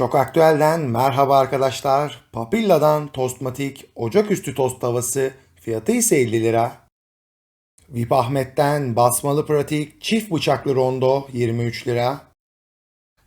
Şok Aktüel'den merhaba arkadaşlar. Papilla'dan Tostmatik ocaküstü tost tavası fiyatı ise 50 lira. Vip Ahmet'ten basmalı pratik çift bıçaklı rondo 23 lira.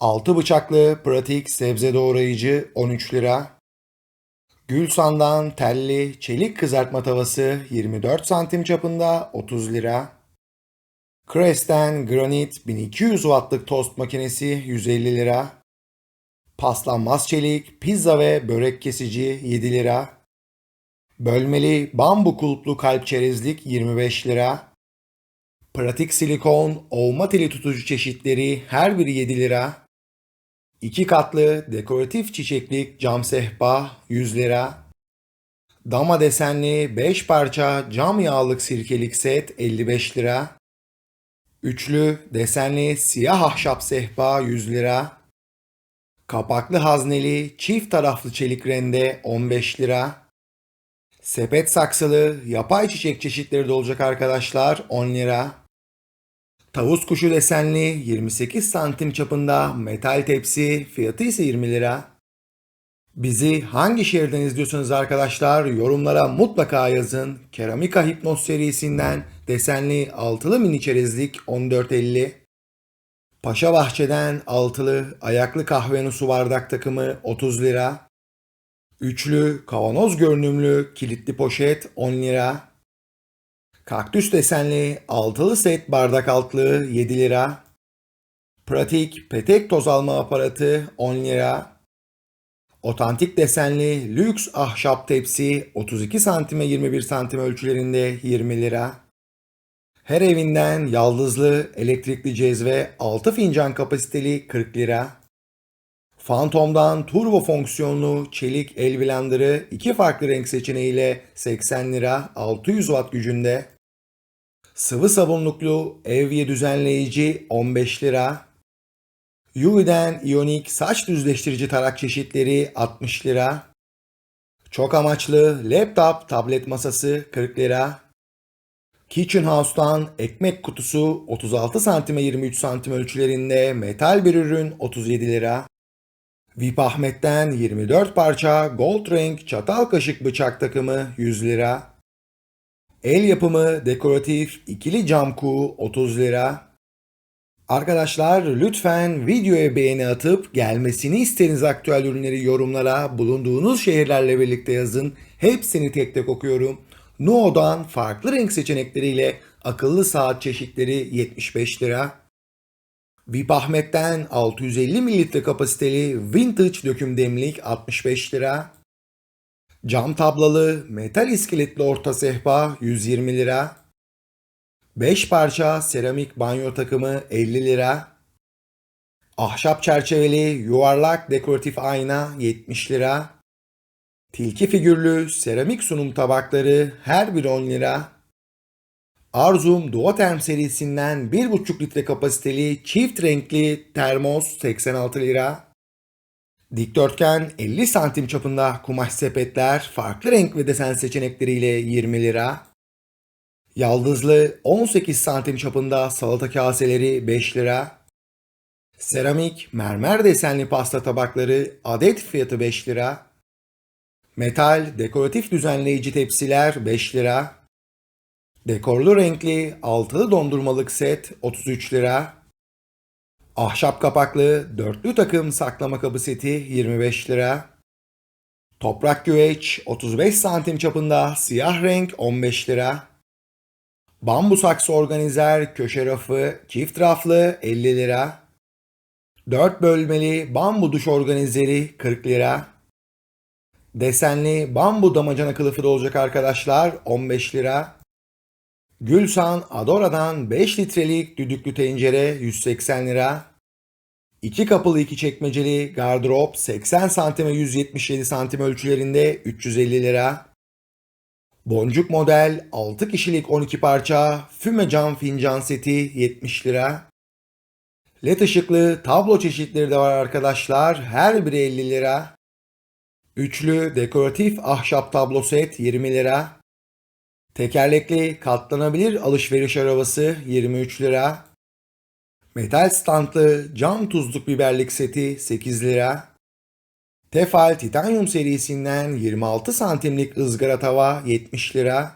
6 bıçaklı pratik sebze doğrayıcı 13 lira. Gülsan'dan telli çelik kızartma tavası 24 santim çapında 30 lira. Crest'ten granit 1200 wattlık tost makinesi 150 lira. Paslanmaz çelik, pizza ve börek kesici 7 lira. Bölmeli bambu kulplu kalp çerezlik 25 lira. Pratik silikon, ovma teli tutucu çeşitleri her biri 7 lira. 2 katlı dekoratif çiçeklik cam sehpa 100 lira. Dama desenli 5 parça cam yağlık sirkelik set 55 lira. Üçlü desenli siyah ahşap sehpa 100 lira. Kapaklı hazneli çift taraflı çelik rende 15 lira. Sepet saksılı yapay çiçek çeşitleri de olacak arkadaşlar 10 lira. Tavus kuşu desenli 28 santim çapında metal tepsi fiyatı ise 20 lira. Bizi hangi şehirden izliyorsunuz arkadaşlar yorumlara mutlaka yazın. Keramika Hipnoz serisinden desenli altılı mini çerezlik 14.50. Paşa Bahçe'den altılı ayaklı kahveni su bardak takımı 30 lira. Üçlü kavanoz görünümlü kilitli poşet 10 lira. Kaktüs desenli altılı set bardak altlığı 7 lira. Pratik petek toz alma aparatı 10 lira. Otantik desenli lüks ahşap tepsi 32 santime 21 santim ölçülerinde 20 lira. Her evinden yaldızlı elektrikli cezve 6 fincan kapasiteli 40 lira. Phantom'dan turbo fonksiyonlu çelik el blenderı iki farklı renk seçeneğiyle 80 lira 600 watt gücünde. Sıvı sabunluklu evye düzenleyici 15 lira. Yui'den iyonik saç düzleştirici tarak çeşitleri 60 lira. Çok amaçlı laptop tablet masası 40 lira. Kitchen House'tan ekmek kutusu 36 santime 23 santim ölçülerinde metal bir ürün 37 lira. Vip Ahmet'ten 24 parça gold renk çatal kaşık bıçak takımı 100 lira. El yapımı dekoratif ikili cam kuğu 30 lira. Arkadaşlar lütfen videoya beğeni atıp gelmesini istediğiniz aktüel ürünleri yorumlara bulunduğunuz şehirlerle birlikte yazın. Hepsini tek tek okuyorum. Nuo'dan farklı renk seçenekleriyle akıllı saat çeşitleri 75 lira. Vip Ahmet'ten 650 mililitre kapasiteli vintage döküm demlik 65 lira. Cam tablalı metal iskeletli orta sehpa 120 lira. 5 parça seramik banyo takımı 50 lira. Ahşap çerçeveli yuvarlak dekoratif ayna 70 lira. Tilki figürlü seramik sunum tabakları her biri 10 lira. Arzum Duoterm serisinden 1,5 litre kapasiteli çift renkli termos 86 lira. Dikdörtgen 50 santim çapında kumaş sepetler farklı renk ve desen seçenekleriyle 20 lira. Yaldızlı 18 santim çapında salata kaseleri 5 lira. Seramik mermer desenli pasta tabakları adet fiyatı 5 lira. Metal dekoratif düzenleyici tepsiler 5 lira. Dekorlu renkli altılı dondurmalık set 33 lira. Ahşap kapaklı dörtlü takım saklama kabı seti 25 lira. Toprak güveç 35 santim çapında siyah renk 15 lira. Bambu saksı organizer köşe rafı çift raflı 50 lira. 4 bölmeli bambu duş organizeri 40 lira. Desenli bambu damacana kılıfı da olacak arkadaşlar 15 lira. Gülsan Adora'dan 5 litrelik düdüklü tencere 180 lira. 2 kapılı 2 çekmeceli gardırop 80 santime 177 santim ölçülerinde 350 lira. Boncuk model 6 kişilik 12 parça füme cam fincan seti 70 lira. LED ışıklı tablo çeşitleri de var arkadaşlar. Her biri 50 lira. Üçlü dekoratif ahşap tablo set 20 lira. Tekerlekli katlanabilir alışveriş arabası 23 lira. Metal standlı cam tuzluk biberlik seti 8 lira. Tefal Titanium serisinden 26 santimlik ızgara tava 70 lira.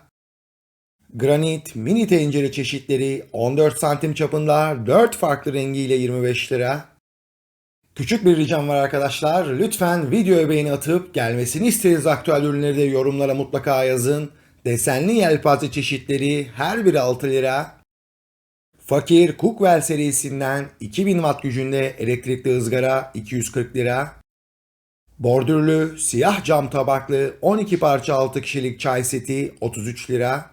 Granit mini tencere çeşitleri 14 santim çapında 4 farklı rengiyle 25 lira. Küçük bir ricam var arkadaşlar. Lütfen videoya beğeni atıp gelmesini istediğiniz aktüel ürünleri de yorumlara mutlaka yazın. Desenli yelpaze çeşitleri her biri 6 lira. Fakir Cookwell serisinden 2000 watt gücünde elektrikli ızgara 240 lira. Bordürlü siyah cam tabaklı 12 parça 6 kişilik çay seti 33 lira.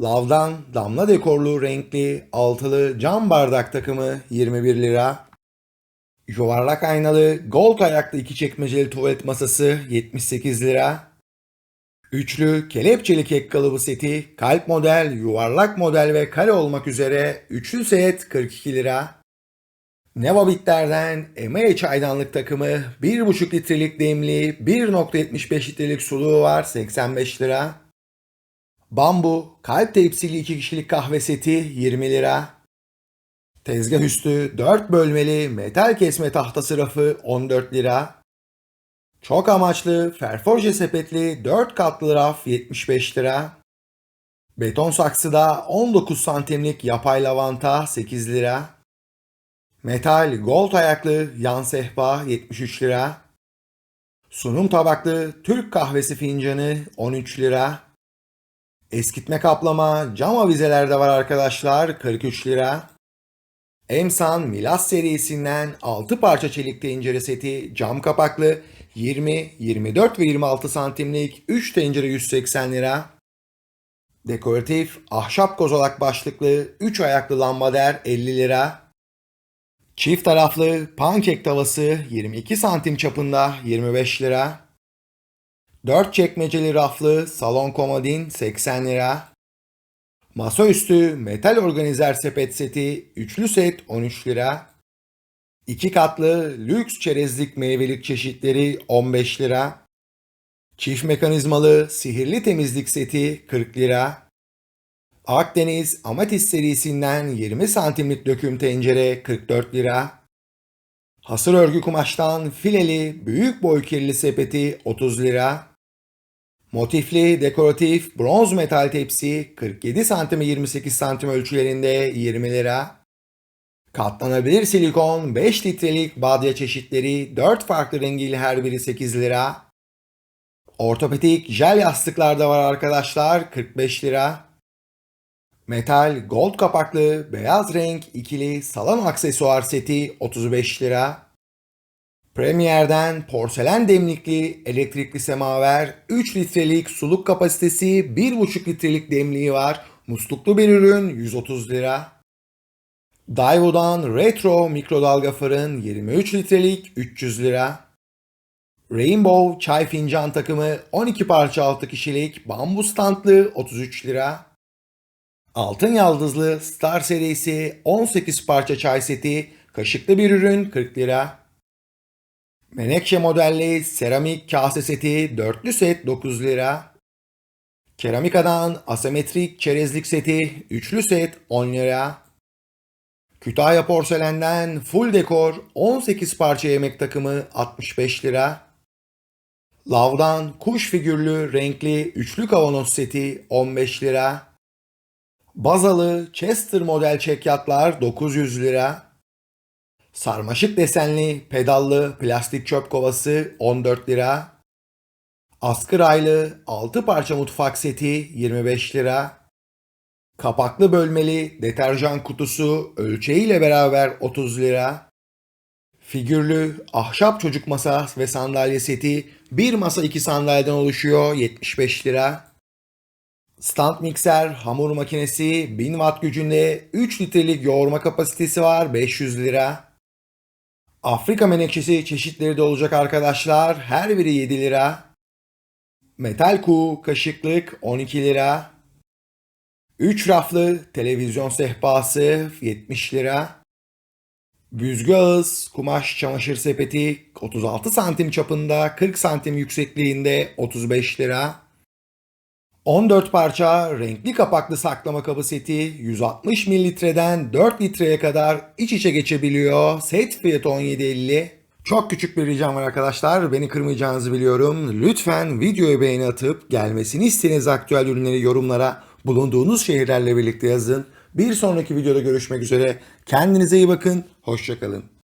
Lavdan damla dekorlu renkli altılı cam bardak takımı 21 lira. Yuvarlak aynalı gold ayaklı iki çekmeceli tuvalet masası 78 lira. Üçlü kelepçeli kek kalıbı seti kalp model, yuvarlak model ve kare olmak üzere üçlü set 42 lira. Nevabitler'den Emaye çaydanlık takımı 1,5 litrelik demli 1,75 litrelik suluğu var 85 lira. Bambu kalp tepsili 2 kişilik kahve seti 20 lira. Tezgah üstü 4 bölmeli metal kesme tahtası rafı 14 lira. Çok amaçlı ferforje sepetli 4 katlı raf 75 lira. Beton saksıda 19 santimlik yapay lavanta 8 lira. Metal gold ayaklı yan sehpa 73 lira. Sunum tabaklı Türk kahvesi fincanı 13 lira. Eskitme kaplama cam avizeler de var arkadaşlar 43 lira. Emsan Milas serisinden 6 parça çelik tencere seti cam kapaklı 20, 24 ve 26 santimlik 3 tencere 180 lira. Dekoratif ahşap kozalak başlıklı 3 ayaklı lambader 50 lira. Çift taraflı pankek tavası 22 santim çapında 25 lira. 4 çekmeceli raflı salon komodin 80 lira. Masaüstü metal organizer sepet seti üçlü set 13 lira. 2 katlı lüks çerezlik meyvelik çeşitleri 15 lira. Çift mekanizmalı sihirli temizlik seti 40 lira. Akdeniz Amatis serisinden 20 santimlik döküm tencere 44 lira. Hasır örgü kumaştan fileli büyük boy kirli sepeti 30 lira. Motifli dekoratif bronz metal tepsi 47 santim 28 santim ölçülerinde 20 lira. Katlanabilir silikon 5 litrelik badya çeşitleri 4 farklı rengiyle her biri 8 lira. Ortopedik jel yastıklar da var arkadaşlar 45 lira. Metal gold kapaklı beyaz renk ikili salon aksesuar seti 35 lira. Premier'den porselen demlikli elektrikli semaver 3 litrelik suluk kapasitesi 1,5 litrelik demliği var. Musluklu bir ürün 130 lira. Daewoo'dan retro mikrodalga fırın 23 litrelik 300 lira. Rainbow çay fincan takımı 12 parça 6 kişilik bambu standlı 33 lira. Altın yaldızlı Star serisi 18 parça çay seti kaşıklı bir ürün 40 lira. Menekşe modelli seramik kase seti dörtlü set 9 lira. Keramikadan asimetrik çerezlik seti üçlü set 10 lira. Kütahya porselenden full dekor 18 parça yemek takımı 65 lira. Lavdan kuş figürlü renkli üçlü kavanoz seti 15 lira. Bazalı Chester model çekyatlar 900 lira. Sarmaşık desenli pedallı plastik çöp kovası 14 lira. Askı raylı 6 parça mutfak seti 25 lira. Kapaklı bölmeli deterjan kutusu ölçeğiyle beraber 30 lira. Figürlü ahşap çocuk masa ve sandalye seti bir masa iki sandalyeden oluşuyor 75 lira. Stand mikser hamur makinesi 1000 watt gücünde 3 litrelik yoğurma kapasitesi var 500 lira. Afrika menekşesi çeşitleri de olacak arkadaşlar. Her biri 7 lira. Metal kuğu kaşıklık 12 lira. 3 raflı televizyon sehpası 70 lira. Büzgü ağız kumaş çamaşır sepeti 36 santim çapında 40 santim yüksekliğinde 35 lira. 14 parça renkli kapaklı saklama kabı seti 160 mililitreden 4 litreye kadar iç içe geçebiliyor. Set fiyatı 17.50. Çok küçük bir ricam var arkadaşlar. Beni kırmayacağınızı biliyorum. Lütfen videoya beğeni atıp gelmesini istediğiniz aktüel ürünleri yorumlara bulunduğunuz şehirlerle birlikte yazın. Bir sonraki videoda görüşmek üzere. Kendinize iyi bakın. Hoşçakalın.